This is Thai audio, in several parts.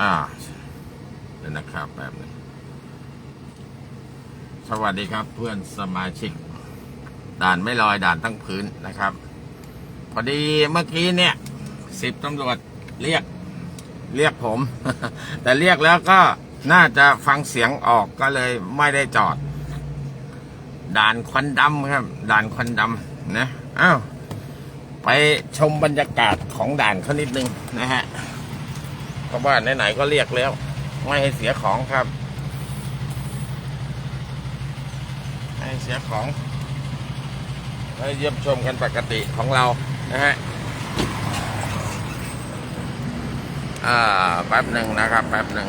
อ่าเดี๋ยวนะครับแบบนึงสวัสดีครับ เพื่อนสมาชิก ด่านไม่ลอยด่านตั้งพื้นนะครับ พอดีเมื่อกี้เนี่ยสิบตำรวจเรียกเรียกผม แต่เรียกแล้วก็น่าจะฟังเสียงออกก็เลยไม่ได้จอด ด่านควันดำครับ ด่านควันดำนะอ้าวไปชมบรรยากาศของด่านเขานิดนึงนะฮะ เพราะว่าไหนๆก็เรียกแล้ว ไม่ให้เสียของครับ ให้เสียของ ให้เยี่ยมชมกันปกติของเรานะฮะอ่าแป๊บหนึ่งนะครับ แป๊บหนึ่ง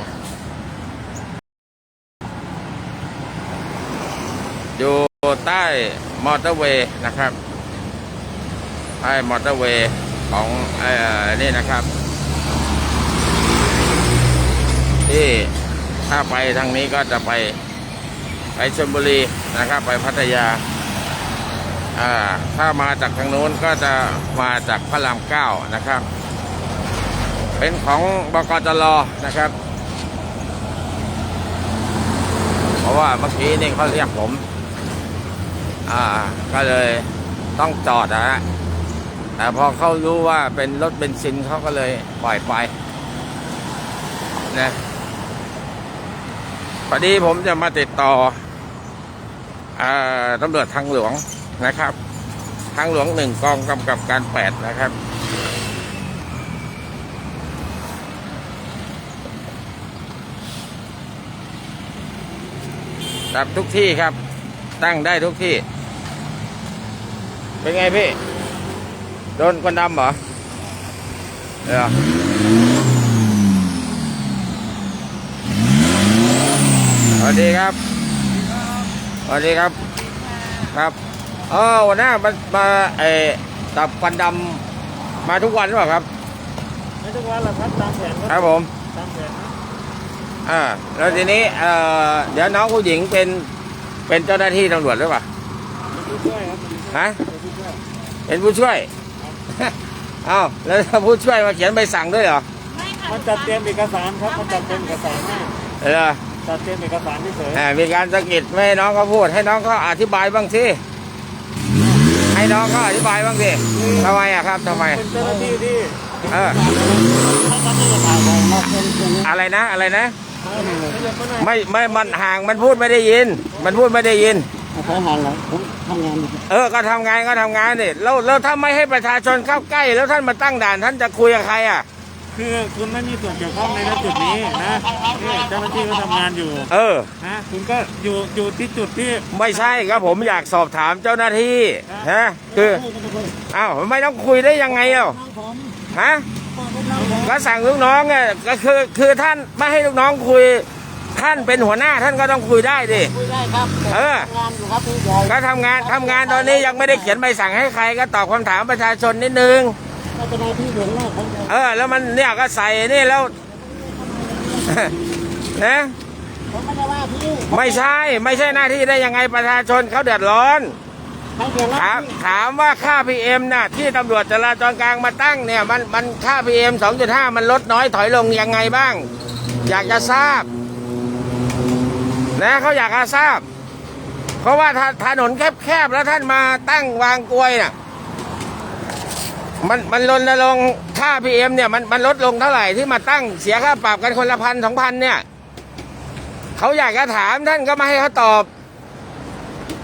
อยู่ใต้มอเตอร์เวย์นะครับใต้มอเตอร์เวย์ของเอ่อนี่นะครับ ที่ถ้าไปทางนี้ก็จะไปไปชลบุรีนะครับ ไปพัทยาอ่าถ้ามาจากทางโน้นก็จะมาจากพระรามเก้านะครับ เป็นของบกจรนะครับ เพราะว่าเมื่อกี้นี่เขาเรียกผม อ่า ก็เลยต้องจอดนะฮะแต่พอเขารู้ว่าเป็นรถเบนซินเขาก็เลยปล่อยไปนะ พอดีผมจะมาติดต่ออตำรวจทางหลวงนะครับ ทางหลวงหนึ่งกองกำกับการแปดนะครับดับทุกที่ครับ ตั้งได้ทุกที่ เป็นไงพี่ โดนคนดำเหรอเดี๋ยว วัสดีครับ สวัสดีครับ ครับเออวันหน้ามันมาเออดับควันดำมาทุกวันหรือเปล่าครับ ไม่ทุกวันหรอกครับตามแผนครับผมตามแผนนะอ่าแล้วทีนี้เอ่อเดี๋ยวน้องผู้หญิงเป็นเป็นเจ้าหน้าที่ตำรวจหรือเปล่าเป็นผู้ช่วยครับฮะเป็นผู้ช่วยเป็นผู้ช่วยเอ้าแล้วผู้ช่วยมาเขียนใบสั่งด้วยเหรอไม่ค่ะมันจัดเตรียมเอกสารครับมันจัดเตรียมเอกสารให้เออ จัดเตรียมเอกสารเฉยอ่ามีการสะกิดไม่ให้น้องเขาพูด ให้น้องเขาอธิบายบ้างสิให้น้องเขาอธิบายบ้างสิทำไมอะครับทำไม เป็นเจ้าหน้าที่ที่เออ ถ้าเขาไม่ได้ถ่ายไปมาเป็นเป็นอะไรนะอะไรนะไม่ไม่ไม่มันห่างมันพูดไม่ได้ยิน มันพูดไม่ได้ยินเขาห่างเหรอผมทำงานอยู่เออก็ทำงานก็ทำงานนี่แล้วแล้วถ้าไม่ให้ประชาชนเข้าใกล้ แล้วท่านมาตั้งด่านท่านจะคุยกับใครอะ คือคุณไม่มีส่วนเกี่ยวข้องในณจุดนี้นะนี่เจ้าหน้าที่เขาทำงานอยู่เออ นะคุณก็อยู่อยู่ที่จุดที่ไม่ใช่ครับผมอยากสอบถามเจ้าหน้าที่ฮะคืออ้าวไม่ต้องคุยได้ยังไงเอ้าฮะก็สั่งลูกน้องไงก็คือคือท่านไม่ให้ลูกน้องคุย ท่านเป็นหัวหน้าท่านก็ต้องคุยได้ดิ คุยได้ครับเอองานอยู่ครับพี่ใหญ่ก็ทำงานทำงานตอนนี้ยังไม่ได้เขียนใบสั่งให้ใครก็ตอบคำถามประชาชนนิดนึงก็เป็นหน้าที่หลวงแรกของผม เออ แล้วมันเนี่ยก็ใส่นี่แล้วนะผมไม่ได้ว่าพี่ไม่ใช่ไม่ใช่หน้าที่ได้ยังไงประชาชนเขาเดือดร้อนเขาเดือดร้อถามนถามว่าค่า PM น่ะ ที่ตำรวจจราจรกลางมาตั้งเนี่ยมันมันค่า PM 2.5มันลดน้อยถอยลงยังไงบ้าง อยากจะทราบ นะเขาอยากจะทราบ เพราะว่าถ้าถนนแคบๆแล้วท่านมาตั้งวางกลวยน่ะ มันมันลดลงค์ค่า PM เนี่ยมันมันลดลงเท่าไหร่ที่มาตั้งเสียค่าปรับกันคนละพันสองพันเนี่ยเขาอยากจะถามท่านก็ไม่ให้เขาตอบ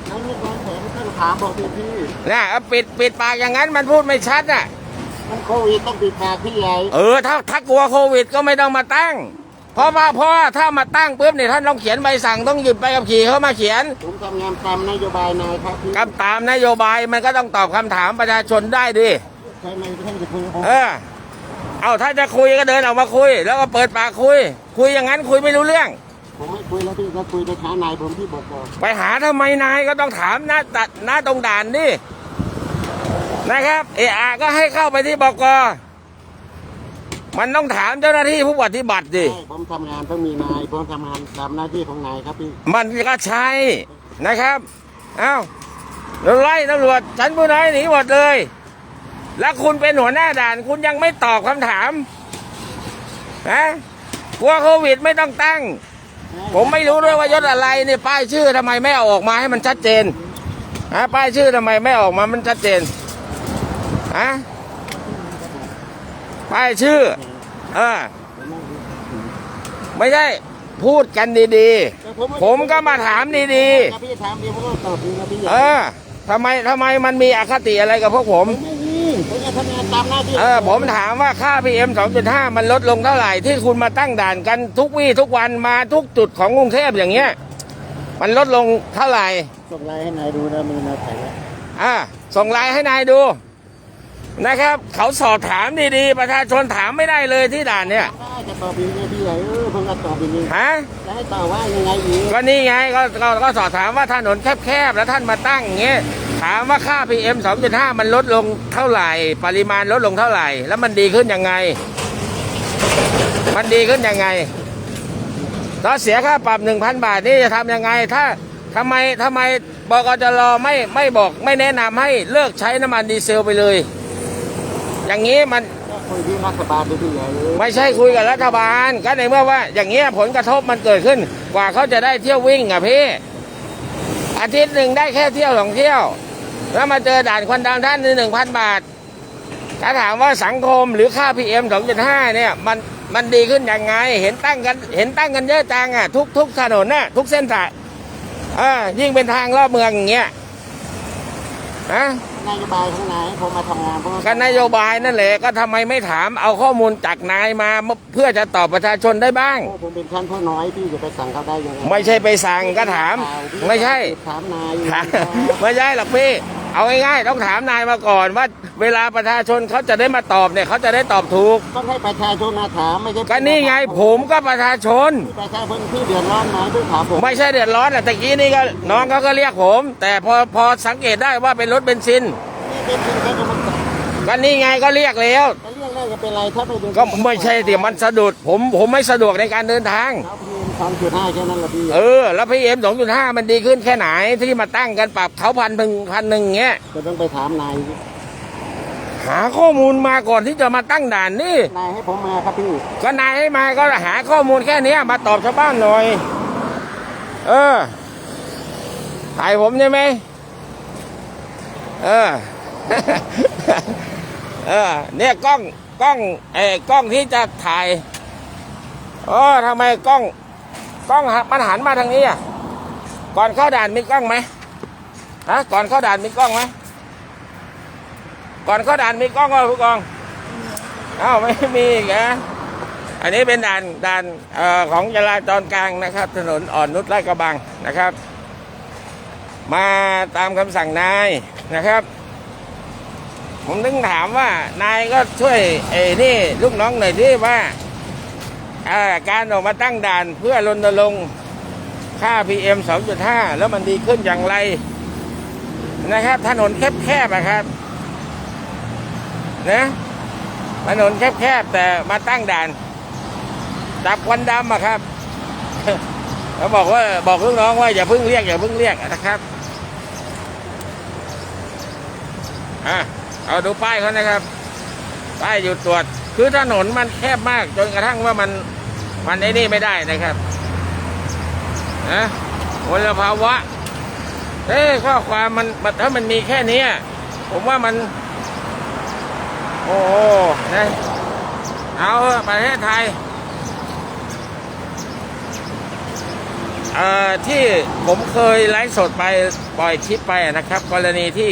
ทั้งลูกน้องผมท่านถามบอกพี่พี่นะเอาปิดปิดปากอย่างนั้นมันพูดไม่ชัดน่ะมันโควิดต้องปิดปากพี่ใหญ่เออถ้าถ้ากลัวโควิดก็ไม่ต้องมาตั้ง เพราะว่าเพราะว่าถ้ามาตั้งปุ๊บเนี่ยท่านต้องเขียนใบสั่งต้องหยิบใบขับขี่เข้ามาเขียนผมทำงานตามนโยบายนายครับพี่กับตามนโยบายมันก็ต้องตอบคำถามประชาชนได้ดิ ใช่ไหมท่านจะคุยกับผมเออเอาถ้าจะคุยก็เดินออกมาคุย แล้วก็เปิดปากคุย คุยอย่างนั้นคุยไม่รู้เรื่อง ผมไม่คุยแล้วพี่ก็คุยไปหานายผมที่บอกก่อนไปหาทำไมนายก็ต้องถามหน้าตัดหน้าตรงด่านดินะครับเออาก็ให้เข้าไปที่บกมันต้องถามเจ้าหน้าที่ผู้ปฏิบัติดิใช่ผมทำงานต้องมีนายผมทำงานตามหน้าที่ของนายครับพี่มันก็ใช่นะครับ เอ้าเราไล่ตำรวจชั้นผู้น้อยหนีหมดเลย แล้วคุณเป็นหัวหน้าด่าน คุณยังไม่ตอบคำถามนะกลัวโควิดไม่ต้องตั้ง ผมไม่รู้ด้วยว่ายศอะไรเนี่ยป้ายชื่อทำไมไม่เอาออกมาให้มันชัดเจนฮะป้ายชื่อทำไมไม่ออกมามันชัดเจนฮะป้ายชื่อ เออ ไม่ใช่พูดกันดีๆ ผมก็มาถามดีถ้าพี่ถามดีผมก็ตอบดีนะพี่ๆเออทำไมทำไมมันมีอคติอะไรกับพวกผมไม่มี ผมจะทำงานตามหน้าที่เออผมถามว่าค่า PM 2.5 มันลดลงเท่าไหร่ที่คุณมาตั้งด่านกันทุกวี่ทุกวันมาทุกจุดของกรุงเทพอย่างเงี้ย มันลดลงเท่าไหร่ส่งไลน์ให้นายดูนะมีนายถ่ายไว้อ่าส่งไลน์ให้นายดู นะครับ เขาสอบถามดีๆ ประชาชนถามไม่ได้เลยที่ด่านเนี่ยได้จะตอบดีนะพี่ใหญ่เออผมก็ตอบดีฮะจะให้ตอบว่ายังไงอีกก็นี่ไงก็ก็ก็สอบถามว่าถนนแคบๆแล้วท่านมาตั้งอย่างเงี้ยถามว่าค่า PM 2.5 มันลดลงเท่าไหร่ ปริมาณลดลงเท่าไหร่ แล้วมันดีขึ้นยังไง มันดีขึ้นยังไงถ้าเสียค่าปรับ1,000 บาทนี่จะทำยังไง ถ้าทำไมทำไมบกจรไม่ไม่บอกไม่แนะนำให้เลิกใช้น้ำมันดีเซลไปเลย อย่างนี้มันก็คุยที่รัฐบาลดูพี่ใหญ่เออไม่ใช่คุยกับรัฐบาล ก็ในเมื่อว่า อย่างเงี้ยผลกระทบมันเกิดขึ้น กว่าเขาจะได้เที่ยววิ่งอะพี่ อาทิตย์หนึ่งได้แค่เที่ยวสองเที่ยว แล้วมาเจอด่านควันดำท่านหนึ่งพันบาทถ้าถามว่าสังคมหรือค่า PM 2.5เนี่ยมันมันดีขึ้นยังไง เห็นตั้งกัน เห็นตั้งกันเยอะจังอะทุกทุกถนนน่ะทุกเส้นทางอ่ายิ่งเป็นทางรอบเมืองอย่างเงี้ย ฮะนโยบายข้างในผมมาทำงานผมก็นโยบายนั่นแหละก็ทำไมไม่ถามเอาข้อมูลจากนายมาเพื่อจะตอบประชาชนได้บ้างผมเป็นชั้นผู้น้อยพี่จะไปสั่งเขาได้ยังไงไม่ใช่ไปสั่งก็ถาม ไม่ใช่ถามนายถามไม่ใช่หรอกพี่ เอาง่ายๆต้องถามนายมาก่อนว่าเวลาประชาชนเขาจะได้มาตอบเนี่ยเขาจะได้ตอบถูกต้องให้ประชาชนมาถามไม่ใช่ก็นี่ไงผมก็ประชาชน ประชาชนที่เดือดร้อนไหมด้วยถามผมไม่ใช่เดือดร้อนแต่ตะกี้นี่ก็น้องเขาก็เรียกผม แต่พอพอสังเกตได้ว่าเป็นรถเบนซินนี่เป็นจริงแค่ก็มันก็นี่ไงก็เรียกแล้ว จะเรื่องแรกจะเป็นไรถ้าไม่เป็นก็ไม่ใช่เดี๋ยวมันสะดุดผมผมไม่สะดวกในการเดินทางเขาเพียงสองจุดห้าแค่นั้นแหละพี่เออ แล้วพีเอ็มสองจุดห้ามันดีขึ้นแค่ไหนที่มาตั้งกันปรับเขาพันหนึ่งพันหนึ่งเงี้ยจะต้องไปถามนายหาข้อมูลมาก่อนที่จะมาตั้งด่านนี่นายให้ผมมาครับพี่ก็นายให้มาก็หาข้อมูลแค่เนี้ยมาตอบชาวบ้านหน่อย เออถ่ายผมใช่ไหมเออ เออ เนี่ยกล้อง กล้องเออกล้องที่จะถ่ายเออทำไมกล้อง กล้องมันหันมาทางนี้อะก่อนเข้าด่านมีกล้องไหมฮะก่อนเข้าด่านมีกล้องไหมก่อนเข้าด่านมีกล้องก็ผู้กองอ้าวไม่มีอีกนะอันนี้เป็นด่านด่านออของจราจรกลางนะครับ ถนนอ่อนนุชลาดกระบังนะครับ มาตามคำสั่งนายนะครับ ผมถึงถามว่านายก็ช่วยไอ้นี่ลูกน้องหน่อยที่ว่าการออกมาตั้งด่านเพื่อรณรงค์ค่า PM 2.5 แล้วมันดีขึ้นอย่างไร นะครับ ถนนแคบๆอะครับนะถนนแคบๆแต่มาตั้งด่าน จับควันดำอะครับเขาบอกว่าบอกลูกน้องว่าอย่าเพิ่งเรียกอย่าเพิ่งเรียกนะครับอะ เอาดูป้ายเขานะครับ ป้ายอยู่ตรวจ คือถนนมันแคบมาก จนกระทั่งว่ามัน มันไอ้นี่ไม่ได้นะครับนะมลภาวะ เอ้ข้อความมันมันถ้ามันมีแค่นี้ผมว่ามัน โอ้โหนะเอาประเทศไทยอ่อที่ผมเคยไลฟ์สดไปปล่อยคลิปไปนะครับ กรณีที่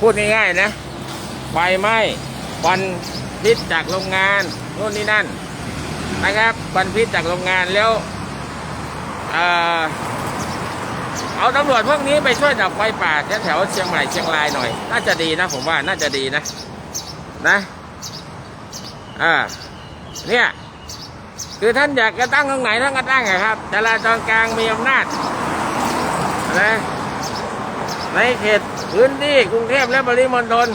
พูดง่ายๆนะไฟไหม้ควันพิษจากโรงงานนู่นนี่นั่นนะครับควันพิษจากโรงงานแล้วเอาตำรวจพวกนี้ไปช่วยดับไฟป่าแถวเชียงใหม่เชียงรายหน่อย น่าจะดีนะผมว่าน่าจะดีนะนะอ่าเนี่ยคือท่านอยากจะตั้งตรงไหนท่านก็ตั้งอะครับจราจรกลางมีอำนาจนะ ในเขตพื้นที่กรุงเทพและปริมณฑล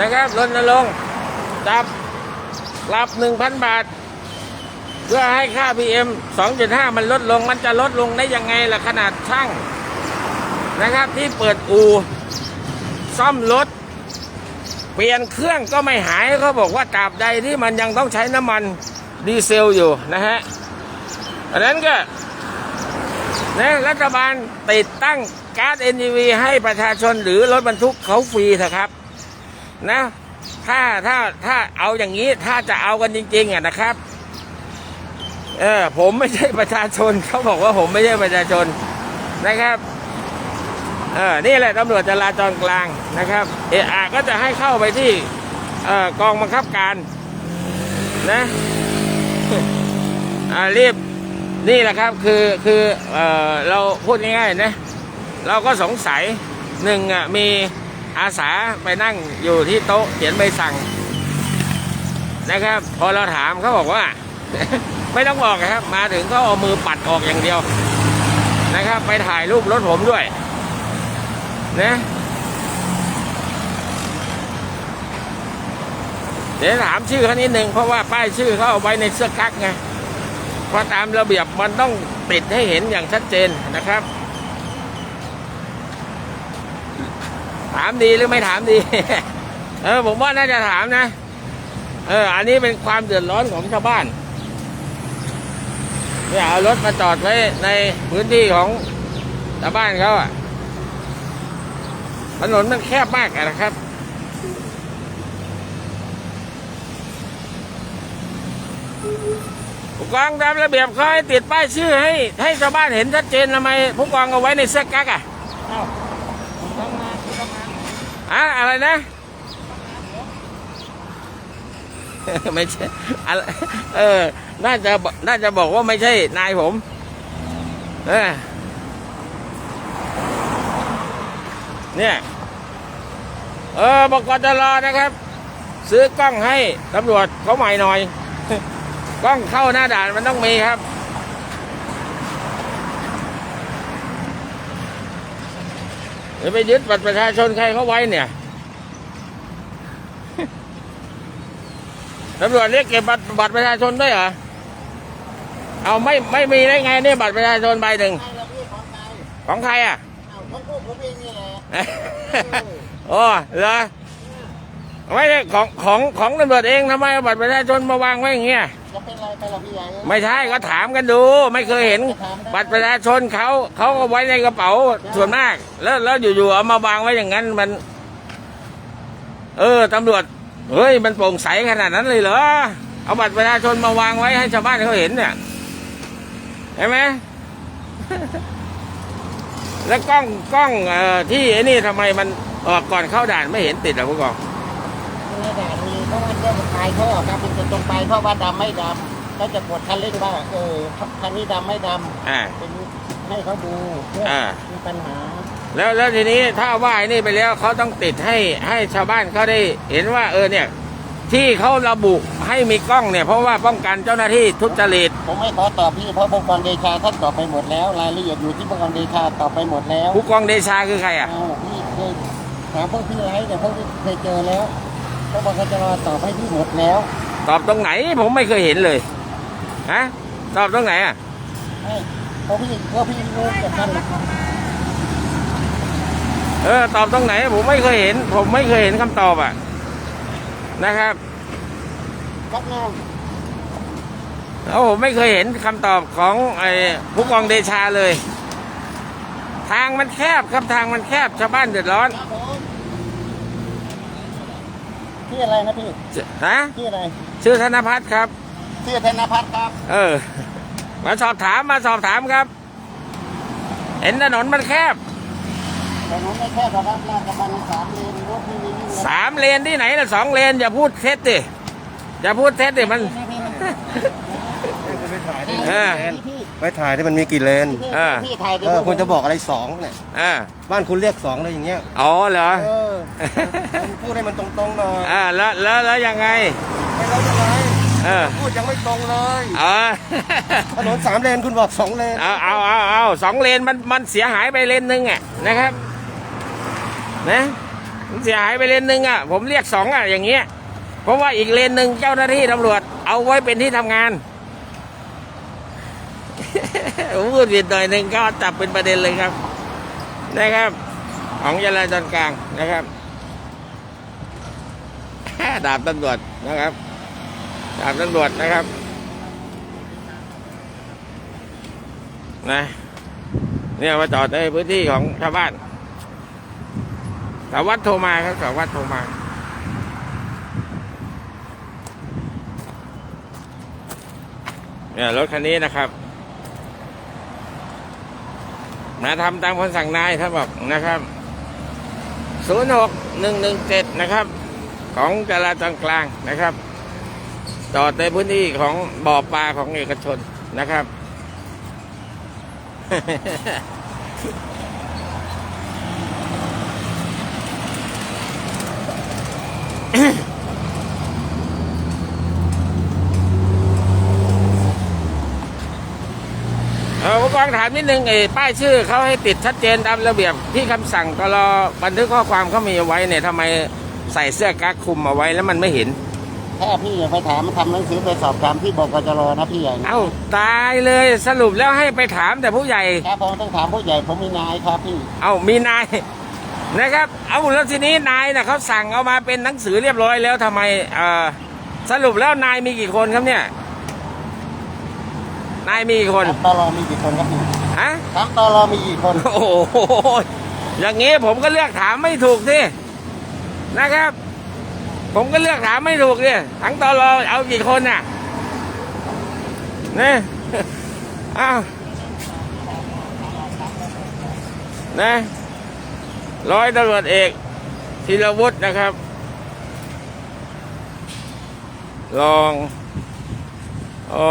นะครับรณรงค์จับปรับหนึ่งพันบาท เพื่อให้ค่า PM 2.5 มันลดลงมันจะลดลงได้ยังไงล่ะขนาดช่างนะครับที่เปิดอู่ซ่อมรถ เปลี่ยนเครื่องก็ไม่หายเขาบอกว่าตราบใดที่มันยังต้องใช้น้ำมันดีเซลอยู่นะฮะอันนั้นก็ นะรัฐบาลติดตั้งก๊าซ NGV ให้ประชาชนหรือรถบรรทุกเขาฟรีเถอะครับนะถ้าถ้าถ้าเอาอย่างนี้ถ้าจะเอากันจริงๆอะนะครับเออผมไม่ใช่ประชาชนเขาบอกว่าผมไม่ใช่ประชาชนนะครับเออนี่แหละตำรวจจราจรกลางนะครับเออก็จะให้เข้าไปที่เอ่อกองบังคับการนะอ่ารีบ นี่แหละครับคือคือเออเราพูดง่ายๆนะเราก็สงสัยหนึ่งอะมีอาสาไปนั่งอยู่ที่โต๊ะเขียนใบสั่งนะครับ พอเราถามเขาบอกว่า ไม่ต้องบอกครับ มาถึงก็เอามือปัดออกอย่างเดียวนะครับ ไปถ่ายรูปรถผมด้วยนะเดี๋ยวถามชื่อเขานิดหนึ่งเพราะว่าป้ายชื่อเขาเอาไว้ในเสื้อกั๊กไง เพราะตามระเบียบมันต้องติดให้เห็นอย่างชัดเจนนะครับ ถามดีหรือไม่ถามดี เออผมว่าน่าจะถามนะ เออ อันนี้เป็นความเดือดร้อนของชาวบ้านเนี่ยเอารถมาจอดไว้ในพื้นที่ของชาวบ้านเขาอะถนนมันแคบมากนะครับ กองตามระเบียบเขาให้ติดป้ายชื่อให้ให้ชาวบ้านเห็นชัดเจนทำไมผู้กองเอาไว้ในเสื้อกั๊กอะเอ้าต้องมาต้องมาอะอะไรนะ ไม่ใช่อะไรเออ น่าจะบอกน่าจะบอกว่าไม่ใช่นายผม เออเนี่ย เออบอกกจะรอนะครับ ซื้อกล้องให้ตำรวจเขาใหม่หน่อย กล้องเข้าหน้าด่านมันต้องมีครับ เดี๋ยวไปยึดบัตรประชาชนใครเขาไว้เนี่ยตำรวจเรียกเก็บบัตรบัตรประชาชนด้วยเหรอ เอาไม่ไม่มีได้ไงเนี่ยบัตรประชาชนใบหนึ่งใครละพี่ของใครของใครอะเอ้าของพวกผมเองนี่แหละโอ้เหรอไม่ใช่ของของของตำรวจเองทำไมเอาบัตรประชาชนมาวางไว้อย่างเงี้ย จะเป็นไรไปละพี่ใหญ่ไม่ใช่ก็ถามกันดู ไม่เคยเห็นบัตรประชาชนเขาเขาก็ไว้ในกระเป๋าส่วนมาก แล้วแล้วอยู่ๆเอามาวางไว้อย่างนั้นมัน เออตำรวจเฮ้ยมันโปร่งใสขนาดนั้นเลยเหรอเอาบัตรประชาชนมาวางไว้ให้ชาวบ้านเขาเห็นเนี่ยเห็นไหมแล้วกล้องกล้องเอ่อที่ไอ้นี่ทำไมมันออกก่อนเข้าด่านไม่เห็นติดอะผู้กองในด่านมีเพราะว่า เจ้าชายเขาออกครับเป็นตรงไปเพราะว่าดำไม่ดำเขาจะกดคันเร่งว่าเออคันนี้ดำไม่ดอ่าำเป็นให้เขาดูเพื่ออ่า มีปัญหาแล้วแล้วทีนี้ถ้าว่าไอ้นี่ไปแล้วเขาต้องติดให้ให้ชาวบ้านเขาได้เห็นว่าเออเนี่ย ที่เขาระบุให้มีกล้องเนี่ย เพราะว่าป้องกันเจ้าหน้าที่ทุจริตผมไม่ขอตอบพี่เพราะผู้กองเดชาท่านตอบไปหมดแล้ว รายละเอียดอยู่ที่ผู้กองเดชาตอบไปหมดแล้วผู้กองเดชาคือใครอะเอาพี่เคยถามพวกพี่ไรแต่พวกพี่เคยเจอแล้ว เขาบอกเขาจะรอตอบให้พี่หมดแล้ว ตอบตรงไหนผมไม่เคยเห็นเลย ฮะ ตอบตรงไหนอะให้เพราะพี่เพราะพี่รู้กับท่านเออ ตอบตรงไหน ผมไม่เคยเห็น ผมไม่เคยเห็นคำตอบอะ นะครับ รับงานแล้วผมไม่เคยเห็นคำตอบของไอ้ผู้กองเดชาเลย ทางมันแคบครับทางมันแคบชาวบ้านเดือดร้อน ครับผม ชื่ออะไรนะพี่ฮะชื่ออะไรชื่อธนพัฒน์ครับ ชื่อธนพัฒน์ครับ เออ มาสอบถามมาสอบถามครับ เห็นถนนมันแคบแต่ผมไม่แค่หรอกครับลาดกระบังสามเลนรถพี่วิ่งวิ่งสามเลนที่ไหนล่ะสองเลนอย่าพูดเท็จดิอย่าพูดเท็จดิมันเออพี่ ไปถ่ายที่มันมีกี่เลนพี่เออพี่ถ่ายเดี๋ยเอวอคุณจะบอกอะไรสองเนี่ยอ่าบ้านคุณเรียกสองเลยอย่างเงี้ยอ๋อเหรอ เออคุณพูดให้มันตรงๆหน่อยอ่าแล้วแล้วแล้วยังไง ไม่แล้วยังไงเออ พูดยังไม่ตรงเลยอ๋อถนนสามเลนคุณบอกสองเลนเอาเอาเอาเอาสองเลนมันมันเสียหายไปเลนหนึ่งอะนะครับนะมันเสียหายไปเลนหนึ่งอะผมเรียกสองอะอย่างเงี้ยเพราะว่าอีกเลนหนึ่งเจ้าหน้าที่ตำรวจเอาไว้เป็นที่ทำงานผม พูดผิดหน่อยหนึ่งก็จับเป็นประเด็นเลยครับ นะครับ ของจราจรกลางนะครับดาบตำรวจนะครับ ดาบตำรวจนะครับ นะเนี่ยมาจอดในพื้นที่ของชาวบ้านสาวัตรโทรมาครับสาวัตรโทรมาเนี่ยรถคันนี้นะครับ มาทำตามคนสั่งนายท่านบอกนะครับศูนย์หกหนึ่งหนึ่งเจ็ดนะครับ ของจราจรกลางนะครับจอดในพื้นที่ของบ่อปลาของเอกชนนะครับ กองถามนิดนึงไอ้ป้ายชื่อเขาให้ติดชัดเจนตามระเบียบที่คำสั่งตลอบันทึกข้อความเขามีเอาไว้เนี่ยทำไมใส่เสื้อกั๊กคลุมเอาไว้แล้วมันไม่เห็น ถ้าพี่ไปถามทำหนังสือไปสอบถามที่บกจรนะพี่ใหญ่นะเอ้าตายเลยสรุปแล้วให้ไปถามแต่ผู้ใหญ่ครับผมต้องถามผู้ใหญ่ผมมีนายครับพี่ เอามีนายนะครับ เอาแล้วทีนี้นายนะเขาสั่งเอามาเป็นหนังสือเรียบร้อยแล้วทำไมเอ่อสรุปแล้วนายมีกี่คนครับเนี่ย นายมีกี่คนครับตลอมีกี่คนครับพี่ฮะครับตลอมีกี่คนโอ้โห อย่างงี้ผมก็เลือกถามไม่ถูกสินะครับ ผมก็เลือกถามไม่ถูกเนี่ยทั้งตอรอเอากี่คนน่ะเนี่ยอ้าวนะร้อยตำรวจเอกธีรวุฒินะครับ ลอง โอ้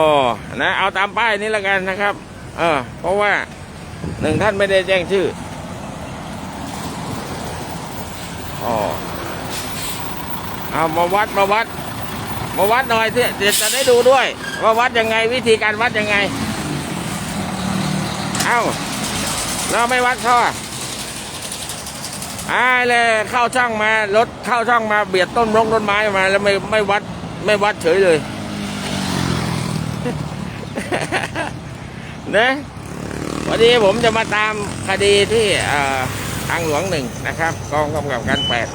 นะเอาตามป้ายนี้แล้วกันนะครับ เออ เพราะว่าหนึ่งท่านไม่ได้แจ้งชื่ออ๋อเอามาวัดมาวัด มาวัดหน่อยที่เดี๋ยวจะได้ดูด้วย ว่าวัดยังไงวิธีการวัดยังไง เอ้าเราไม่วัดเขาอะอ้าเลยเข้าช่องมารถเข้าช่องมาเบียดต้นมงต้นไม้มา แล้วไม่ไม่วัดไม่วัดเฉยเลย นะ วันนี้ผมจะมาตามคดีที่เอ่อทางหลวงหนึ่งนะครับ กองกำกับการแปด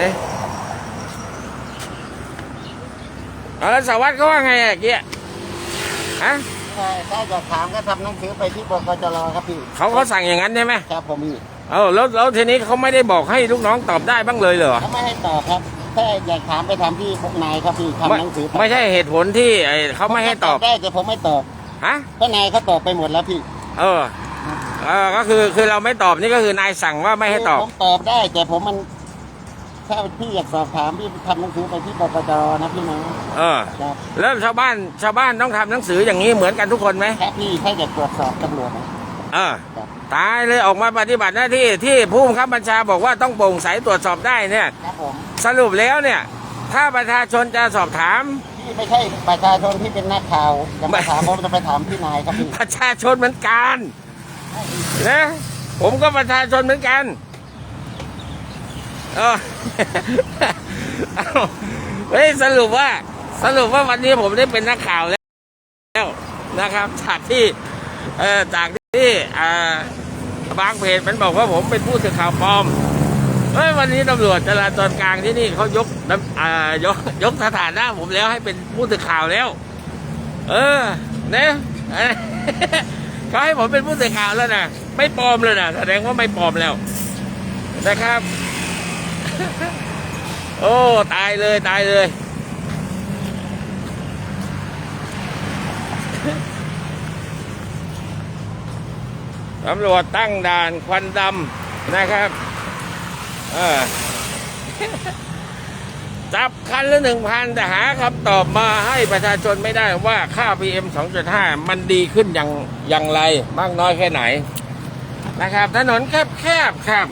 นะเอาแล้วสารวัสดิ์เขาว่าไงอะเกี้ยฮะถ้าถ้าจะถามก็ทำหนังสือไปที่บกจรครับพี่เขาเขาสั่งอย่างนั้นใช่ไหมครับผมพี่เออแล้วแล้วทีนี้เขาไม่ได้บอกให้ลูกน้องตอบได้บ้างเลยเหรอเขาไม่ให้ตอบครับถ้าอยากถามไปถามที่พวกนายครับพี่ไม่ทำหนังสือปไม่ใช่เหตุผลที่ไอ้เขาไม่ให้ตอบได้แต่ผมไม่ตอบ ฮะเพราะนายเขาตอบไปหมดแล้วพี่เออเออก็คือคือเราไม่ตอบนี่ก็คือนายสั่งว่าไม่ให้ตอบ ผมตอบได้ แต่ผมมัน ถ้าพี่อยากสอบถามพี่ทำหนังสือไปที่บกจรนะพี่นะเออครับแล้วชาวบ้านชาวบ้านต้องทำหนังสืออย่างนี้เหมือนกันทุกคนไหมแค่พี่ถ้าอยากตรวจสอบตำรวจนะเออครับตายเลยออกมาปฏิบัติหน้าที่ที่ผู้บังคับบัญชาบอกว่าต้องโปร่งใสตรวจสอบได้เนี่ย ครับผม สรุปแล้วเนี่ย ถ้าประชาชนจะสอบถาม พี่ไม่ใช่ประชาชนที่เป็นนักข่าวจะมาถามผมจะไปถามพี่นายครับพี่ประชาชนเหมือนกันนะผมก็ประชาชนเหมือนกันเออเอาเฮ้ยสรุปว่า สรุปว่าวันนี้ผมได้เป็นนักข่าวแล้วนะครับจากที่เอ่อจากที่อ่าบางเพจมันบอกว่าผมเป็นผู้สื่อข่าวปลอม เฮ้ยวันนี้ตำรวจจราจรกลางที่นี่เขายกอ่ายกยกสถานะผมแล้วให้เป็นผู้สื่อข่าวแล้ว เออเนี่ยเขาให้ผมเป็นผู้สื่อข่าวแล้วนะไม่ปลอมเลยนะแสดงว่าไม่ปลอมแล้วนะครับ โอ้ตายเลยตายเลยตำรวจตั้งด่านควันดำนะครับ เออจับคันละหนึ่งพันแต่หาคำตอบมาให้ประชาชนไม่ได้ว่าค่า PM 2.5 มันดีขึ้นอย่างอย่างไร มากน้อยแค่ไหน นะครับ ถนนแคบแคบๆครับ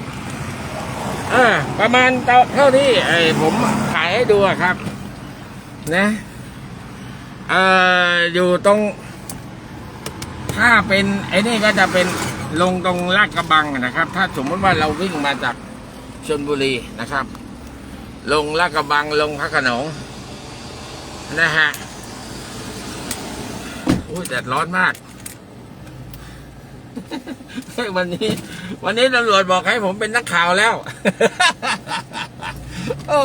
อ่าประมาณเท่าที่ไอ้ผมขายให้ดูครับ นะเอ่ออยู่ตรง ถ้าเป็นไอ้นี่ก็จะเป็นลงตรงลาดกระบังนะครับ ถ้าสมมติว่าเราวิ่งมาจาก ชลบุรีนะครับ ลงลาดกระบังลงพระขนงนะฮะอุ้ยแดดร้อนมาก วันนี้ วันนี้ตำรวจบอกให้ผมเป็นนักข่าวแล้ว โอ้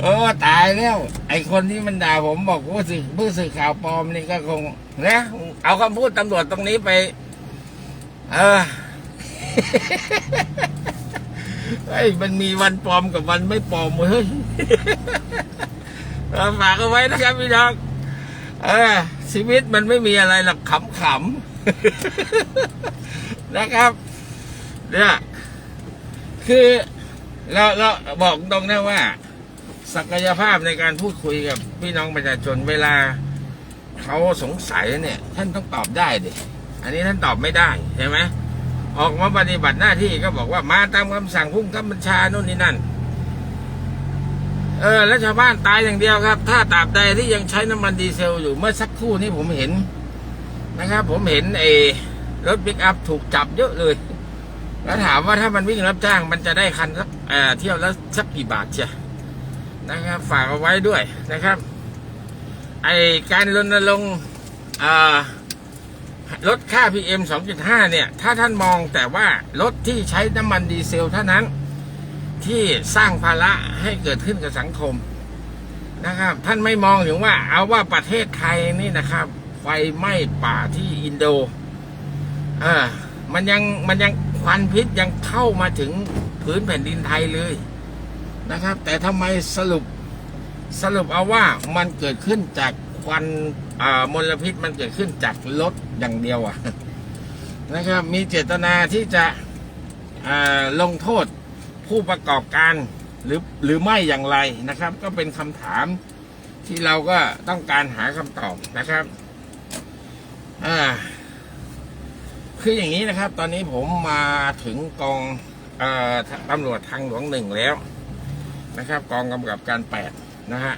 โอ้ตายแล้ว ไอคนที่มันด่าผมบอกผู้สื่อผู้สื่อข่าวปลอมนี่ก็คงนะเอาคำพูดตำรวจตรงนี้ไป เออ เฮ้ยมันมีวันปลอมกับวันไม่ปลอมเฮ้ยเอาฝากเอาไว้นะครับพี่น้องเออชีวิตมันไม่มีอะไรหรอกขำๆนะครับ เนี่ยคือเราเราบอกตรงนะว่า ศักยภาพในการพูดคุยกับพี่น้องประชาชนเวลาเขาสงสัยเนี่ย ท่านต้องตอบได้ดิอันนี้ท่านตอบไม่ได้ใช่ไหม ออกมาปฏิบัติหน้าที่ก็บอกว่ามาตามคำสั่งพุ่งกับบัญชาโน่นนี่นั่น เออ แล้วชาวบ้านตายอย่างเดียวครับ ถ้าตราบใดที่ยังใช้น้ำมันดีเซลอยู่เมื่อสักครู่นี้ผมเห็นนะครับ ผมเห็นไอ้รถปิกอัพถูกจับเยอะเลย แล้วถามว่าถ้ามันวิ่งรับจ้างมันจะได้คันสักเออเที่ยวและสักกี่บาทเชียนะครับ ฝากเอาไว้ด้วยนะครับ ไอการรณรงค์อ่า ลดค่า PM 2.5 เนี่ย ถ้าท่านมองแต่ว่ารถที่ใช้น้ำมันดีเซลเท่านั้น ที่สร้างภาระให้เกิดขึ้นกับสังคมนะครับ ท่านไม่มองถึงว่า เอาว่าประเทศไทยนี่นะครับ ไฟไหม้ป่าที่อินโดเออมันยังมันยังควันพิษยังเข้ามาถึงพื้นแผ่นดินไทยเลยนะครับ แต่ทำไมสรุปสรุปเอาว่ามันเกิดขึ้นจาก ควันมลพิษมันเกิดขึ้นจากรถอย่างเดียวอะนะครับ มีเจตนาที่จะลงโทษผู้ประกอบการหรือหรือไม่อย่างไรนะครับ ก็เป็นคำถามที่เราก็ต้องการหาคำตอบนะครับอ่าคืออย่างนี้นะครับ ตอนนี้ผมมาถึงกองอตำรวจทางหลวงหนึ่งแล้วนะครับ กองกำกับการแปดนะฮะ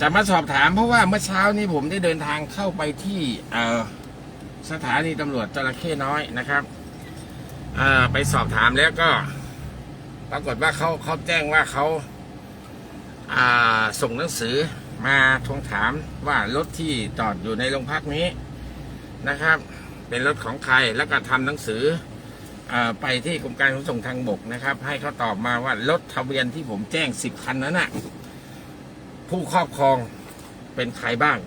จะมาสอบถามเพราะว่าเมื่อเช้านี้ผมได้เดินทางเข้าไปที่สถานีตำรวจจระเข้น้อยนะครับไปสอบถามแล้วก็ ปรากฏว่าเขาเขาแจ้งว่าเขาาส่งหนังสือมาทวงถามว่ารถที่จอดอยู่ในโรงพักนี้นะครับ เป็นรถของใครแล้วก็ทำหนังสืออไปที่กรมการขนส่งทางบกนะครับ ให้เขาตอบมาว่ารถทะเบียนที่ผมแจ้งสิบคันนั้นน่ะ ผู้ครอบครองเป็นใครบ้าง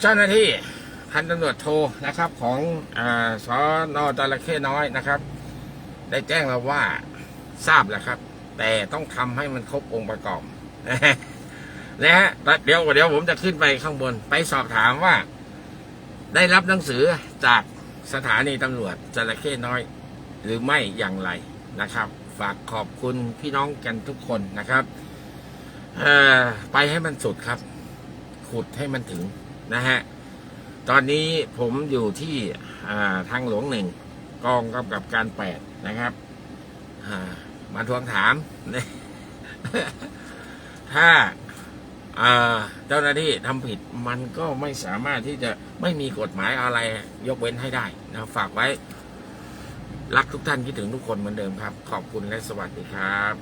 เจ้าหน้าที่พันตำรวจโทนะครับ ของอสอนอจระเข้น้อยนะครับ ได้แจ้งเราว่าทราบแล้วครับ แต่ต้องทำให้มันครบองค์ประกอบนะฮะเดี๋ยวเดี๋ยวผมจะขึ้นไปข้างบน ไปสอบถามว่า ได้รับหนังสือจากสถานีตำรวจจระเข้น้อย หรือไม่อย่างไรนะครับ ฝากขอบคุณพี่น้องกันทุกคนนะครับไปให้มันสุดครับ ขุดให้มันถึงนะฮะ ตอนนี้ผมอยู่ที่ทางหลวงหนึ่งกองกำกับการแปดนะครับมาทวงถาม ถ้าเจ้าหน้าที่ทำผิดมันก็ไม่สามารถที่จะไม่มีกฎหมายอะไรยกเว้นให้ได้นะฝากไว้ รักทุกท่านคิดถึงทุกคนเหมือนเดิมครับ ขอบคุณและสวัสดีครับ